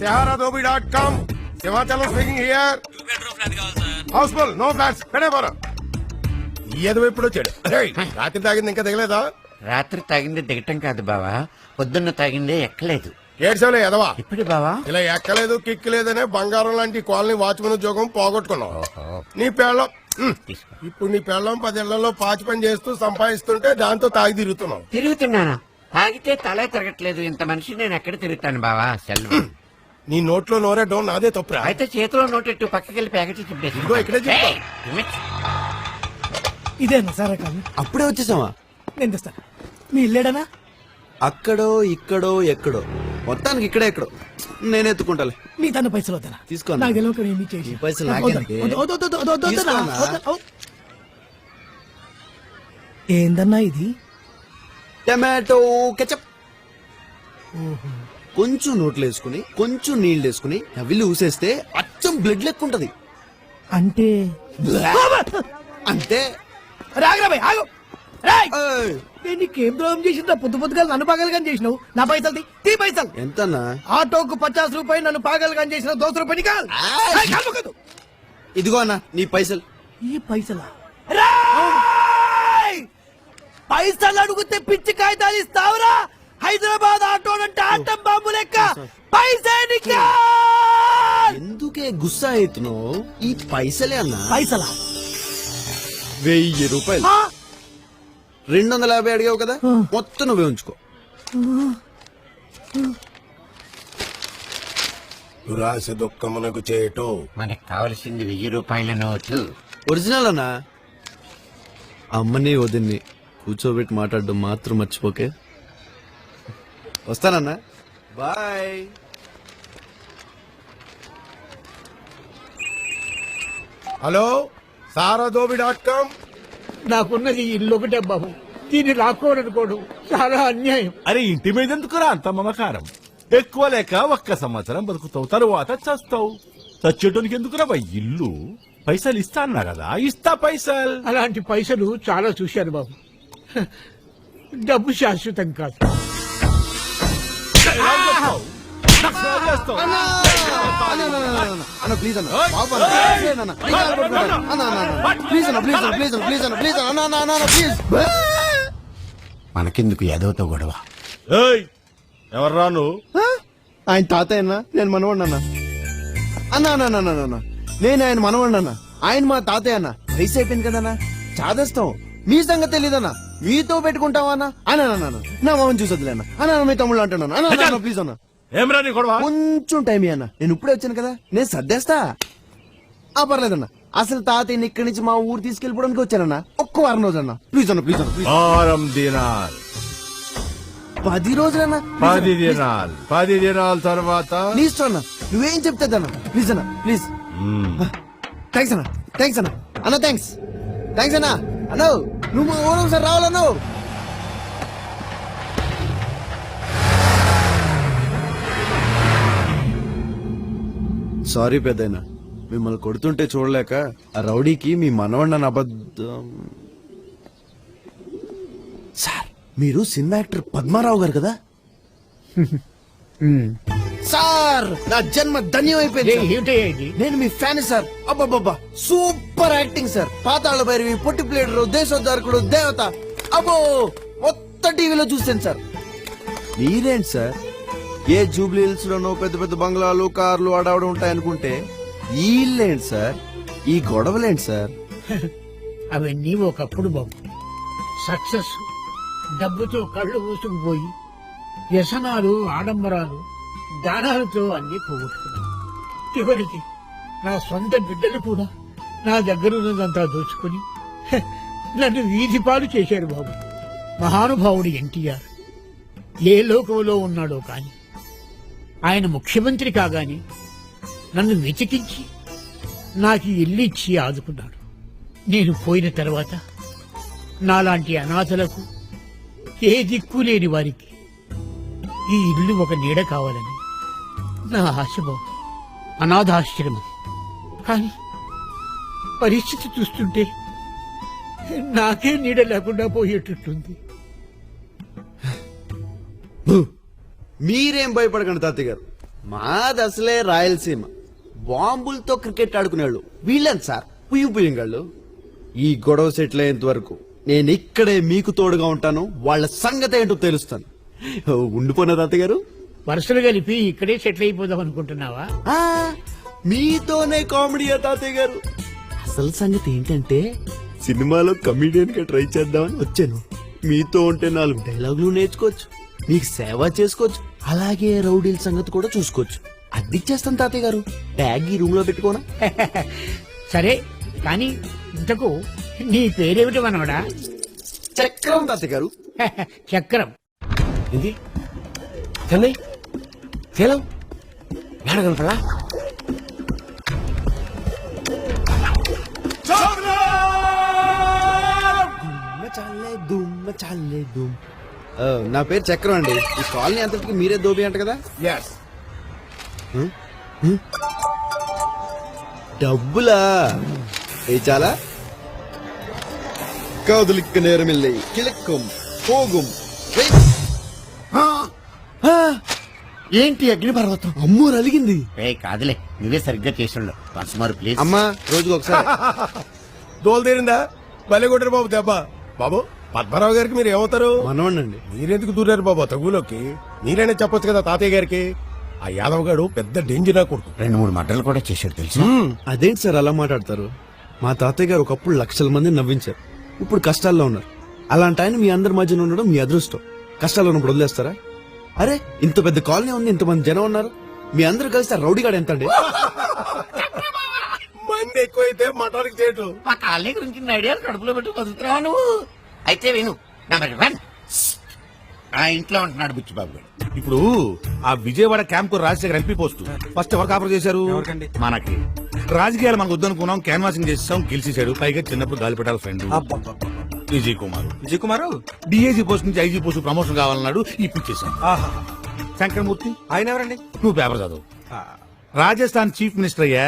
సెహారాదోబి dot com Simhachalam speaking here house full no flats పెడే పోరా ఏదో ఎప్పుడు వచ్చాడు. రాత్రి తాగింది ఇంకా దిగలేదా? రాత్రి తాగింది దిగటం కాదు బావా. పొద్దున్న తాగిందే ఎక్కలేదు. ఏడ్చలే ఎదవా ఇప్పుడు బావా? ఇలా ఎక్కలేదు కిక్కలేదనే బంగారం లాంటి కాలనీ వాచ్మెన్ ఉద్యోగం పోగొట్టుకున్నావు. నీ పెళ్ళం ఇప్పుడు నీ పెళ్ళం పదేళ్ళలో పాచి పని చేస్తూ సంపాదిస్తుంటే దాంతో తాగి తిరుగుతున్నావు. తిరుగుతున్నానా? తాగితే తలే తిరగట్లేదు. ఇంత మనిషి నేను ఎక్కడ తిరుగుతాను బావా? సెల్వం. నీ నోట్లో నోరేయడం నాదే తప్పురా? అయితే చేతిలో నోటెట్టు పక్కకెళ్ళి ప్యాకెట్ ఇదిగో ఇక్కడే చెప్తా. ఇదేనా సారా కాదు అప్పుడే వచ్చేసావా? నేను తెస్తాను మీ ఇల్లేడనా? అక్కడో ఇక్కడో ఎక్కడో. మొత్తానికి ఇక్కడే ఎక్కడో. నేను ఎత్తుకుంటాలే. మీ తన పైసలు వద్దనా? తీసుకో అన్న. నాకు తెలియక నేను మీకు చేసి ఈ పైసలు వద్దు, నాకేంటి? వద్దు, వద్దు, వద్దు, వద్దు, వద్దు, వద్దు, తీసుకో వద్దు, అన్న. వద్దు, వద్దు. ఏందన్నా ఇది? Tomato ketchup. కొంచెం నోట్లు వేసుకుని కొంచెం నీళ్ళు వేసుకుని నవ్విల్లు ఊసేస్తే అచ్చం బ్లడ్ లెక్కుంటది అంటే? అంతే రాగరా భయ్, ఆగు! ఏయ్, నేను నీకేం ద్రోహం చేసిందా పొద్దు పొద్దుగా నన్ను పాగలుగా చేసినావు. నా పైసలు తీ, పైసలు. ఎంతన్నా? ఆటోకు పచాస్ రూపాయలు నన్ను పాగలుగా చేసిన దోశ రూపాయలు కాదు ఆయ్. ఇదిగో అన్న నీ పైసలు. ఈ పైసలా! పైసలు అడుగుతే పిచ్చి కాగితాలు ఇస్తావురా? హైదరాబాద్ ఆటో అంటే ఆటం బాంబు లెక్క. పైసే ఎందుకే గుస్సా అవుతున్నావు? ఈ పైసలే అన్నా. పైసలా? వెయ్యి రూపాయలు? రెండు వందల యాభై అడిగావు కదా. మొత్తం నువ్వే ఉంచుకో. దురాశ దుఃఖమునకు చేటు. మనకు కావలసింది వెయ్యి రూపాయల నోటు. ఒరిజినల్ అన్నా? అమ్మని వదిన్ని. కూర్చోబెట్టి మాట్లాడడం మాత్రం మర్చిపోకే వస్తానన్నా. బాయ్. హలో సారాదోబి డాట్ కామ్. నాకున్నది ఇల్లు ఒకటే బాబు. దీన్ని లాక్కోవాలనుకోడు చాలా అన్యాయం. అరే ఇంటి మీద ఎందుకురా అంత మమకారం? ఎక్కువ లేక ఒక్క సంవత్సరం బతుకుతావు తరువాత చస్తావు. చచ్చేటోనికి ఎందుకురా బా ఇల్లు? పైసలు ఇస్తా అన్నా కదా ఇస్తా పైసలు. అలాంటి పైసలు చాలా చూశాను బాబు. డబ్బు శాశ్వతం కాదు. అన్న ప్లీజ్ అన్న బాబు అన్న ప్లీజ్ అన్న ప్లీజ్ అన్న పట్టుకోండి. అన్న అన్న అన్న ప్లీజ్ అన్న ప్లీజ్ అన్న ప్లీజ్ అన్న ప్లీజ్ అన్న ప్లీజ్ అన్న అన్న అన్న అన్న ప్లీజ్ మనకెందుకు ఎదవతో గొడవ? ఏయ్ ఎవర్రా నువ్వు? ఆయన తాతయ్య అన్న నేను మనవాడిని అన్న అన్న అన్న అన్న అన్న. అన్న నేను ఆయన మనవాడిని అన్న ఆయన మా తాతయ్య అన్న వయసు అయిపోయింది కదన్నా? చాదేస్తాం. మీ సంగతి తెలీదన్న. మీతో పెట్టుకుంటావా అన్న? అన్న అన్న అన్న నా మామని చూసొద్దులే అన్న. అన్న అన్న, మీ తమ్ముళ్ళు అంటున్నాను అన్న అన్న, అన్న ప్లీజ్ అన్న. ఏమ్రా నీ గొడవ? కొంచెం టైం అన్న. నేను ఇప్పుడే వచ్చాను కదా. నేను సర్దేస్తా. ఆ పర్లేదన్న. అసలు తాతయ్యని ఇక్కడి నుంచి మా ఊరు తీసుకెళ్ళిపోవడానికి వచ్చానన్న ఒక్క వారం రోజు అన్న. ప్లీజ్ అన్న ప్లీజ్ అన్న వారం దినాలు. పది రోజులన్న పది దినాలు. పది దినాల తర్వాత? ప్లీజ్ అన్న. నువ్వేం చెప్తాదన్న ప్లీజ్ అన్న. ప్లీజ్. థ్యాంక్స్ అన్న. థ్యాంక్స్ అన్న. అన్న థ్యాంక్స్ థ్యాంక్స్ అన్న. అన్న నువ్వు మా ఊరు ఒకసారి రావాలన్నా సారీ పెద్దయిన మిమ్మల్ని కొడుతుంటే చూడలేక ఆ రౌడీకి మీ మనవన్న అబద్ధం. సార్ మీరు సినిమా యాక్టర్ పద్మారావు గారు కదా? సార్ నా జన్మ ధన్యం అయిపోయింది సార్. ఏమిటయ్యా ఇది నేను మీ ఫ్యాన్ సార్. అబ్బబ్బబ్బా super acting sir. Pathala Bhairavi Potti pleader Desoddharakudu Devatha. అబ్బో మొత్తం టీవీలో చూస్తాను సార్. మీరేంటి సార్? ఏ జూబ్లీ హిల్స్ లోనో పెద్ద పెద్ద బంగ్లాలు కార్లు అడవడం ఉంటాయనుకుంటే ఈ ఇల్లేంటి సార్? ఈ గొడవలేంటి సార్? అవన్నీ ఒకప్పుడు బాబు. సక్సెస్. డబ్బుతో కళ్ళు మూసుకుపోయి వ్యసనాలు ఆడంబరాలు దానాలతో అన్ని పోగొట్టుకున్నాను. చివరికి నా సొంత బిడ్డలు కూడా నా దగ్గర ఉన్నదంతా దోచుకుని నన్ను వీధిపాలు చేశారు బాబు. మహానుభావుడు ఎన్టీఆర్. ఏ లోకంలో ఉన్నాడో కాని ఆయన ముఖ్యమంత్రి కాగాని నన్ను వెతికించి నాకు ఈ ఇల్లు ఇచ్చి ఆదుకున్నాడు. నేను పోయిన తర్వాత నాలాంటి అనాథలకు ఏ దిక్కు లేని వారికి ఈ ఇల్లు ఒక నీడ కావాలని నా ఆశమో అనాథాశ్రమం. కానీ పరిస్థితి చూస్తుంటే నాకే నీడ లేకుండా పోయేటట్టుంది. మీరేం భయపడకండి తాతయ్య గారు మాది అసలే రాయలసీమ. బాంబులతో క్రికెట్ ఆడుకునేవాళ్ళు. వీళ్ళని సార్? పుయ్యి పుయ్యంగాళ్ళు ఈ గొడవ సెటిల్ అయ్యేంత వరకు నేను ఇక్కడే మీకు తోడుగా ఉంటాను. వాళ్ళ సంగతి ఏంటో తెలుస్తాను. ఓ, ఉండిపోయిన తాతయ్య గారు వరుసలు కలిపి ఇక్కడే సెటిల్ అయిపోదాం అనుకుంటున్నావా? ఆ, మీతోనే కామెడీ తాతయ్య గారు. అసలు సంగతి ఏంటంటే సినిమాలో కమిడియన్గా ట్రై చేద్దామని వచ్చాను. మీతో ఉంటే నాలుగు డైలాగులు నేర్చుకోవచ్చు మీకు సేవ చేసుకోవచ్చు అలాగే రౌడీల సంగతి కూడా చూసుకోవచ్చు. అద్దిచ్చేస్తాను తాతయ్య గారు. ట్యాగ్ ఈ రూమ్లో పెట్టుకోనా? సరే కానీ ఇంతకు నీ పేరేమిటి మనవడా? చక్రం తాతయ్య గారు. చక్రం. ఏంది చెన్నై? దుమ్. ఆ, నా పేరు చక్రం అండి. ఈ కాలనీ అంతటికి మీరే దోబి అంట కదా? డబ్బులా? ఏ చాలా? కాదులిక్క నేరమిల్లై కిళక్కం పోగుం ఏంటి అగ్నిపర్వతం? అమ్మో అలిగింది ఏ కాదులే నువ్వే సరిగ్గా చేసిండు పర్సుమారు ప్లీజ్ అమ్మా రోజుకు ఒకసారి. దోలు తీరిందా? భలే కొట్టారు బాబు దెబ్బ. బాబు పద్మరావు గారికి మీరు ఏమవుతారు? మనవాణ్ణండి మీరెందుకు దూరారు బాబు తగులోకి? మీరైనా చెప్పొచ్చు కదా తాతయ్య గారికి? ఆ యాదవ్ గాడు పెద్ద డేంజర్ నా కొడుకు. రెండు మూడు మడ్డలు కూడా చేశాడు తెలుసా? అదేంటి సార్ అలా మాట్లాడతారు? మా తాతయ్య గారు ఒకప్పుడు లక్షల మంది నవ్వించారు. ఇప్పుడు కష్టాల్లో ఉన్నారు. అలాంటి ఆయన మీ అందరి మధ్యన ఉండడం మీ అదృష్టం. కష్టాల్లో ఉన్నప్పుడు వదిలేస్తారా? అరే ఇంత పెద్ద కాలనీ ఉంది ఇంతమంది జనం ఉన్నారు. మీ అందరూ కలిసి ఆ రౌడీ గాడు ఎంత అండి మంది ఎక్కువైతే మటానికి చేయటం మా కాలనీ గురించి ఐడియాలు కడుపులో పెట్టి బతుకుతున్నావా నువ్వు? అయితే విను. నెంబర్ వన్ ఆ ఇంట్లో ఉంటున్నాడు బుచ్చిబాబు గారు. ఇప్పుడు ఆ విజయవాడ క్యాంప్కు రాజశేఖర్ ఎంపీ పోస్ట్. ఫస్ట్ ఎవరు కాపర్ చేశారు? మనకి. రాజకీయాలు మనకు వద్దనుకున్నాం క్యాన్వాసింగ్ చేసాం గెలిచేశాడు. పైగా చిన్నప్పుడు గాలిపెట్టాల friend. Vijay Kumar Vijay Kumar DIG post నుంచి ఐజీ పోస్ట్ ప్రమోషన్ కావాలన్నాడు ఇప్పించేశాం శంకరమూర్తి ఆయన ఎవరండి? నువ్వు పేపర్ చదువు. రాజస్థాన్ చీఫ్ మినిస్టర్ అయ్యా.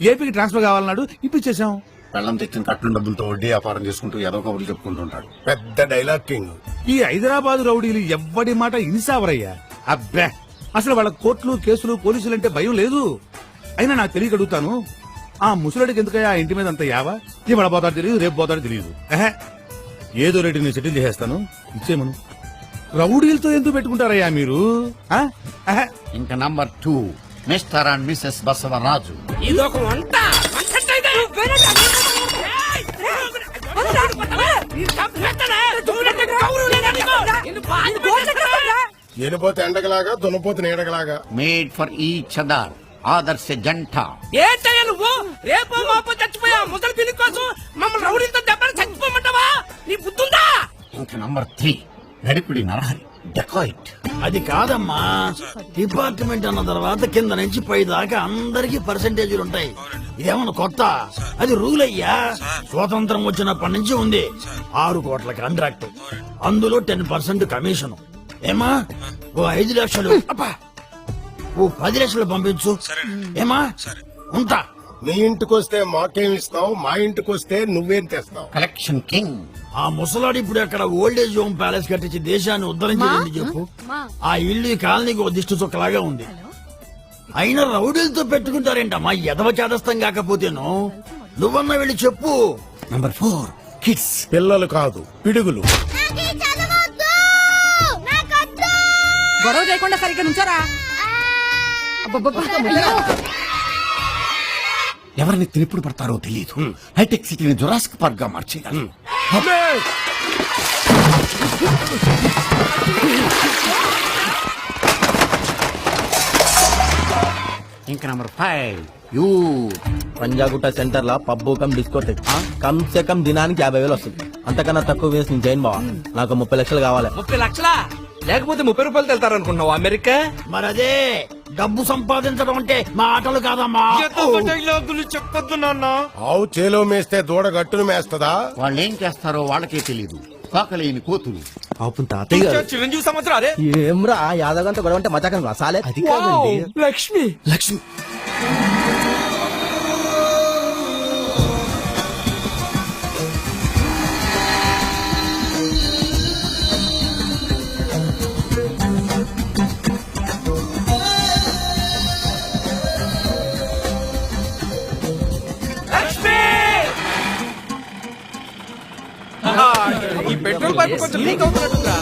ఏపీకి ట్రాన్స్ఫర్ కావాలన్నాడు ఇప్పించేశాం పెళ్ళం తెచ్చిన కట్టిన డబ్బులతో వడ్డీ వ్యాపారం చేసుకుంటూ ఏదో కబుర్లు చెప్పుకుంటుంటాడు. పెద్ద డైలాగ్ కింగ్. ఈ హైదరాబాద్ రౌడీలు ఎవ్వడి మాట ఇన్సావరయ్యా. అబ్బే. అసలు వాళ్ళ కోర్టులు కేసులు పోలీసులు అంటే భయం లేదు. అయినా నాకు తెలియక అడుగుతాను. ఆ ముసలుడికి ఎందుకయ్యా ఆ ఇంటి మీద అంత యావా? ఇవాళ పోతాడు తెలియదు రేపు పోతాడు తెలియదు. ఎహె. ఏదో రేటు నేను సెటిల్ చేసేస్తాను. ఇచ్చేమను రౌడీలతో ఎందుకు పెట్టుకుంటారయ్యా మీరు? ఆ? ఎహె. ఇంకా number two mister and missus Basavaraju. ఇదొక వంట! ఎనిపోతే ఎండగలాగా దున్నపోతే నీడగలాగా మేడ్ ఫర్ ఈచ్ అదర్ ఆదర్శ జంట. ఏంటయ్యా నువ్వు? రేపు మాపో చచ్చిపోయా? ముసలి పిల్లి కోసం మమ్మల్ని రౌడీలతో దెబ్బలు చచ్చిపోమంటావా? నీ బుద్ధుందా? ఇంకా నంబర్ త్రీ నడిపిడి నరహరి డెకాయిట్ అది కాదమ్మా. డిపార్ట్మెంట్ అన్న తర్వాత కింద నుంచి పై దాకా అందరికి పర్సంటేజీలు ఉంటాయి. ఇదేమన్నా కొత్త? అది రూల్ అయ్యా. స్వాతంత్రం వచ్చినప్పటి నుంచి ఉంది. ఆరు కోట్ల కాంట్రాక్ట్ అందులో టెన్ పర్సెంట్ కమిషన్ ఏమా ఓ ఐదు లక్షలు. అబ్బా, ఓ పది లక్షలు పంపించు. ఏమా? ఉంటా. నీ ఇంటికి వస్తే మాకేం ఇస్తావు? మా ఇంటికి వస్తే నువ్వేం తెస్తావు? కలెక్షన్ కింగ్ ఆ ముసలాడు ఇప్పుడు అక్కడ ఓల్డేజ్ హోమ్ ప్యాలెస్ కట్టించి దేశాన్ని ఉద్ధరించింది చెప్పు? ఆ ఇల్లు ఈ కాలనీకి ఓ దిష్టి చుక్కలాగా ఉంది. అయినా రౌడీలతో పెట్టుకుంటారేంటమ్మా? ఎదవ చేదస్తం కాకపోతేను. నువ్వన్నా వెళ్ళి చెప్పు. నంబర్ ఫోర్ కిడ్స్ పిల్లలు కాదు పిడుగులు. గొడవ చేయకుండా సరిగ్గా నుంచారా. ఎవరిని తినిప్పుడు పడతారో తెలియదు హైటెక్ సిటీని జురాస్క్ పార్క్గా మార్చేయగలరు ఇంకా number five you Panjagutta centre law pub cum discotheque cum సే కమ్ దినానికి యాభై వేలు వస్తుంది అంతకన్నా తక్కువ వేసి నేను చేయను బావా నాకు ముప్పై లక్షలు కావాలి ముప్పై లక్షలా లేకపోతే ముప్పై రూపాయలు వెళ్తారనుకున్నావు అమెరికా? మరదే డబ్బు సంపాదించడం అంటే మా ఆటలు కాదమ్మా. చెప్పొద్దు నాన్న. ఆవు చేలో మేస్తే దూడ గట్టును మేస్తదా? వాళ్ళు ఏం చేస్తారో వాళ్ళకే తెలియదు కాకలేని కోతులు. తాతయ్య చిరంజీవి సంవత్సరం అరే ఏమ్రా యాదవ్ గంట గొడవ అంటే మజాకం సాలే. అది కాదండి. లక్ష్మి. లక్ష్మి. ఈ పెట్రోల్ పంప్ కొంచెం లీక్ అవుతున్నట్టుందా